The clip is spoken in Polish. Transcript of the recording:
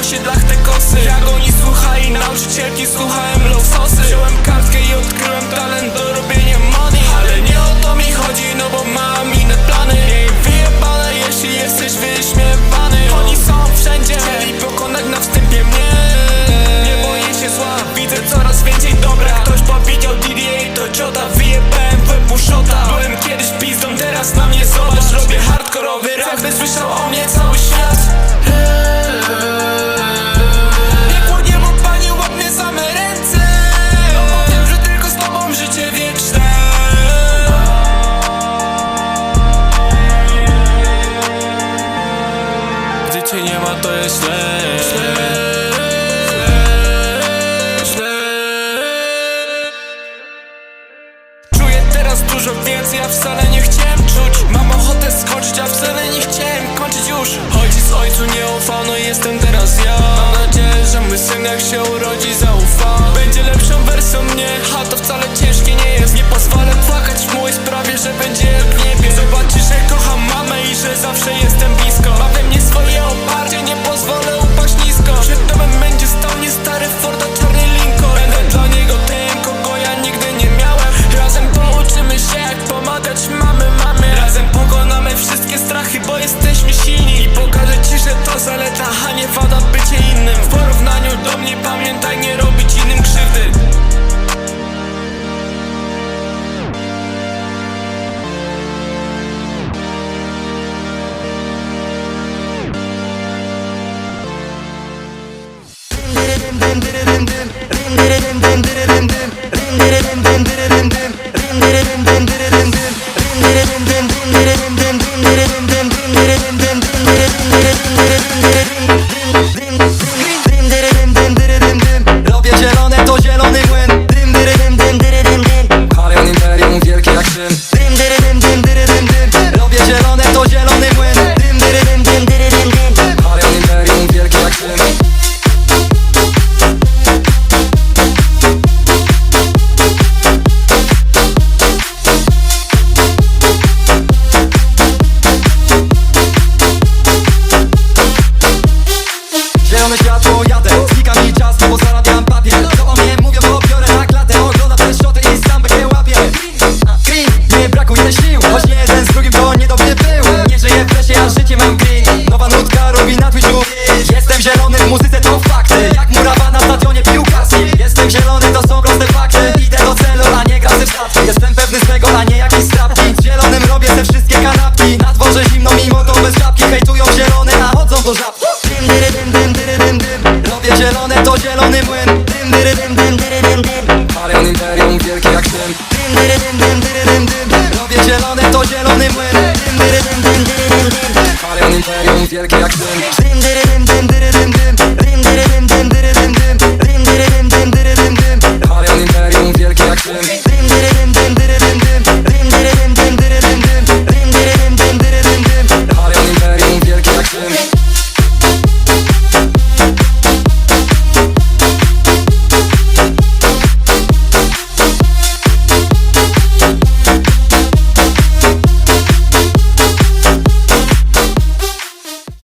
osiedlach te kosy. Jak oni słuchali nauczycielki, to jest źle. Czuję teraz dużo więcej, a wcale nie chciałem czuć. Mam ochotę skoczyć, a wcale nie chciałem kończyć już. Ojciec ojcu nie ufał, no jestem teraz ja. Mam nadzieję, że mój syn jak się urodzi dim dim dim dim dim dim dim dim dim dim dim dim dim dim dim dim Zielone światło, jadę Znika mi czas, bo zarabiam papier. To o mnie mówią, bo biorę na klatę. Oglądam te szoty i sam nie łapię. Green, nie brakuje sił. Choć jeden z drugim to niedobry był. Nie żyję w lesie, a życie mam green. Nowa nutka robi na Twitchu. Jestem zielony w muzyce, to fakty. Jak murawa na stadionie piłkarskim Jestem zielony, to są proste fakty. Idę do celu, a nie gram w statki Jestem pewny swego, a nie jakiś strapki. Z zielonym robię te wszystkie kanapki. Na dworze zimno, mimo to bez czapki. Hejtują zielone, a chodzą do żabki to zielony młyn Dym, dyry, dym, dym, dyry, dym, dym Harion Imperium, wielkie jak Rzym Dym, dyry, dym, dym, dyry, dym, dym Robię zielone, to zielony młyn Dym, dyry, dym, dym, dyry, dym, dym Harion Imperium, wielkie jak Rzym Dym, dyry, dym, dym, dyry, dym, dym Dym, dyry, dym, dym, dyry, dym, dym Dym, dyry, dym, dym, dyry, dym, dym Harion Imperium, wielkie jak Dym, dym, dym, dym, dym